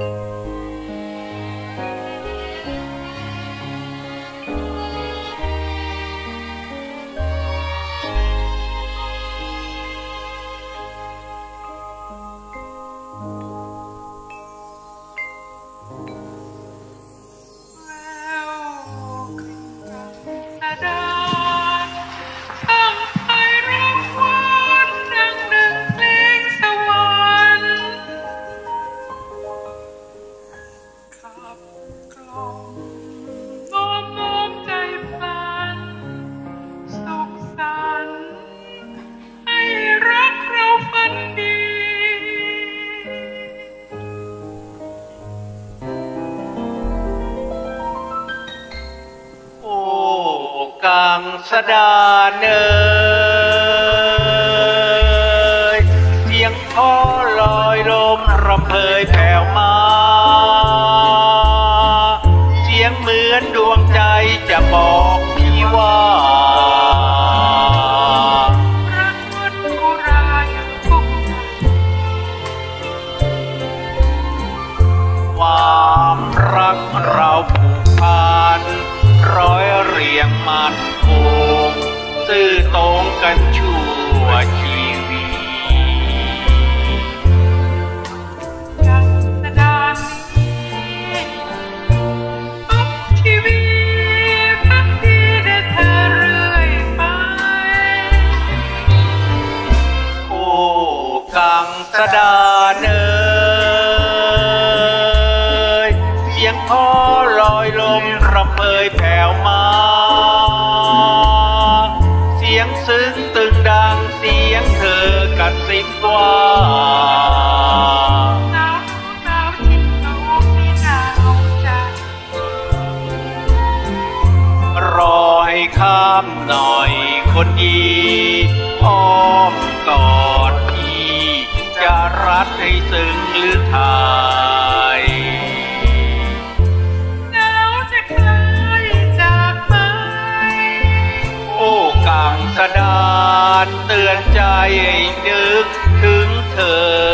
อ กังสดาเอยเสียงพ่อลอยลมรำเพยแผ่วมา เสียงเหมือนดวงใจจะบอกพี่ว่ารักวัดโบราณยังคงความรักเรา กันชั่วชีวิตยังสดานนี้ทุกชีวิตพักดีแด่เธอเรื่อยไป โอ้กังสดานเอยเสียงพอลอยลมรำเพยแผ่วมา สียงเธอกระซิบว่าหนาวหนาวจิตน้องนี่หนาวใจรอให้ข้ามหน่อยคนดีพอ เตือนใจนึกถึงเธอ